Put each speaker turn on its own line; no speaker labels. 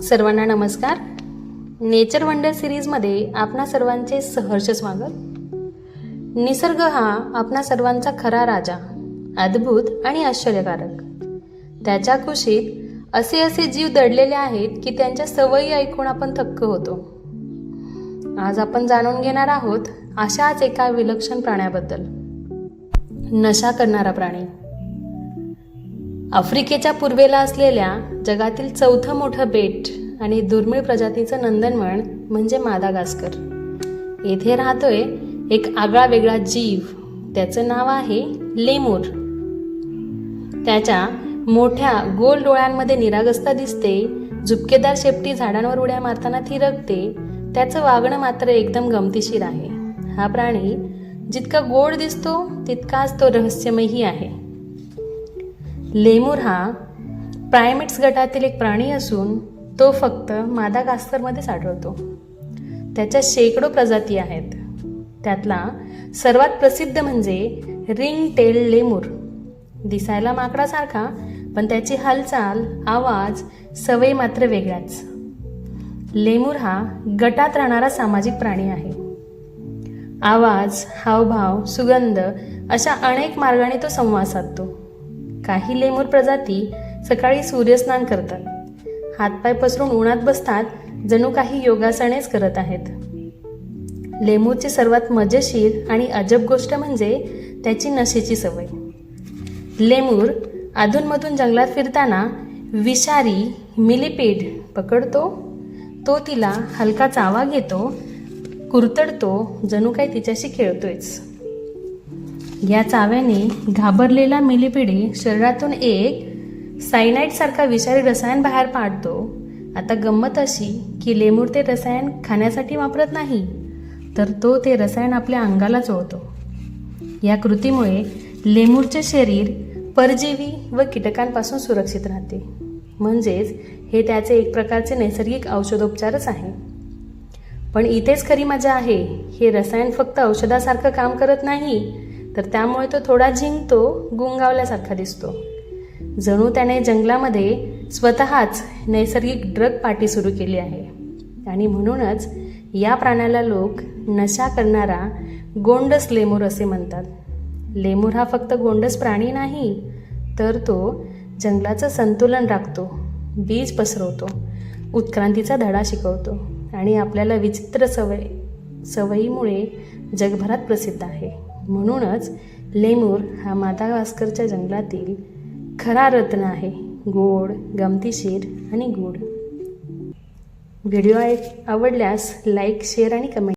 सर्वांना नमस्कार. Nature wonder सिरीजमध्ये आपणा सर्वांचे सहर्ष स्वागत. निसर्ग हा आपणा सर्वांचा खरा राजा अद्भुत आणि आश्चर्यकारक. त्याच्या कुशीत असे असे जीव दडलेले आहेत की त्यांच्या सवयी ऐकून आपण थक्क होतो. आज आपण जाणून घेणार आहोत अशाच एका विलक्षण प्राण्याबद्दल. नशा करणारा प्राणी. आफ्रिकेच्या पूर्वेला असलेल्या जगातील चौथं मोठं बेट आणि दुर्मिळ प्रजातीचं नंदनवन म्हणजे मादागास्कर. येथे राहतोय एक आगळा वेगळा जीव. त्याचं नाव आहे लेमूर. त्याच्या मोठ्या गोल डोळ्यांमध्ये निरागस्ता दिसते झुपकेदार शेपटी झाडांवर उड्या मारताना थिरकते त्याचं वागणं मात्र एकदम गमतीशीर आहे. हा प्राणी जितका गोड दिसतो तितकाच तो रहस्यमयही आहे. लेमूर हा प्रायमेट्स गटातील एक प्राणी असून तो फक्त मादागास्करमध्येच आढळतो त्याच्या शेकडो प्रजाती आहेत. त्यातला सर्वात प्रसिद्ध म्हणजे रिंग टेल लेमूर. दिसायला माकडासारखा पण त्याची हालचाल आवाज सवय मात्र वेगळ्याच. लेमूर हा गटात राहणारा सामाजिक प्राणी आहे. आवाज हावभाव सुगंध अशा अनेक मार्गाने तो संवाद साधतो. काही लेमूर प्रजाती सकाळी सूर्यस्नान करतात. हातपाय पसरून उन्हात बसतात जणू काही योगासनेच करत आहेत. लेमूरची सर्वात मजेशीर आणि अजब गोष्ट म्हणजे त्याची नशेची सवय. लेमूर अधूनमधून जंगलात फिरताना विषारी मिलिपीड पकडतो तो तिला हलका चावा घेतो कुरतडतो जणू काही तिच्याशी खेळतोयच. या चाव्याने घाबरलेला मिलीपिडी शरीरातून एक सायनाईडसारखा विषारी रसायन बाहेर पाडतो. आता गंमत अशी की लेमूर ते रसायन खाण्यासाठी वापरत नाही तर तो ते रसायन आपल्या अंगाला चोळतो या कृतीमुळे लेमूरचे शरीर परजीवी व कीटकांपासून सुरक्षित राहते. म्हणजेच हे त्याचे एक प्रकारचे नैसर्गिक औषधोपचारच आहे. पण इथेच खरी मजा आहे हे रसायन फक्त औषधासारखं काम करत नाही तर त्यामुळे तो थोडा जिंकतो गुंगावल्यासारखा दिसतो. जणू त्याने जंगलामध्ये स्वतःच नैसर्गिक ड्रग पार्टी सुरू केली आहे. आणि म्हणूनच या प्राण्याला लोक नशा करणारा गोंडस लेमूर असे म्हणतात. लेमूर हा फक्त गोंडस प्राणी नाही तर तो जंगलाचं संतुलन राखतो बीज पसरवतो उत्क्रांतीचा धडा शिकवतो आणि आपल्याला विचित्र सवय सवयीमुळे जगभरात प्रसिद्ध आहे. म्हणूनच लेमूर हा मादागास्करच्या जंगलातील खरा रत्न आहे. गोड गमतीशीर आणि गोड व्हिडिओ आवडल्यास लाईक शेअर आणि कमेंट